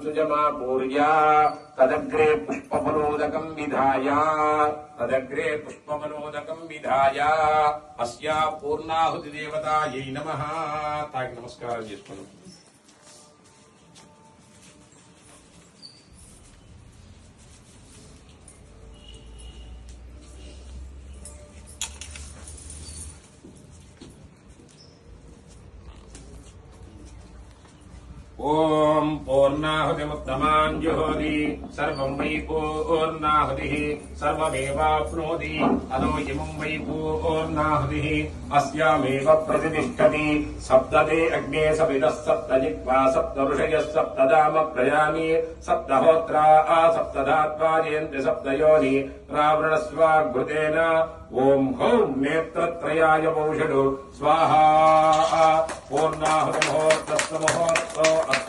సుజమాపూర్య తదగ్రే పుష్పఫలోదకం విధాయ తదగ్రే పుష్పఫలోదకం విధాయ అస్యా పూర్ణాహుతి దేవతాయై నమ తాకి నమస్కారం చేసుకున్నాం ఓం ॐ पूर्णाहुतिमुत्तमाञ्जुहोति सर्वम् वै पूर्णाहुतिः, सर्वमेवाप्नोति। अनो इमम् वै पूर्णाहुतिः, अस्यामेव प्रतिष्ठति। अग्ने सप्त जित्वा सप्त ऋषयः सप्तदाम प्रयामि। सप्तहोत्रा सप्तधात्वा जयन्ति सप्तयोनि। प्रावृणस्वाघृतेन हौं नेत्रत्रयाय पौषडो स्वाहा Ahramahot Saptamahot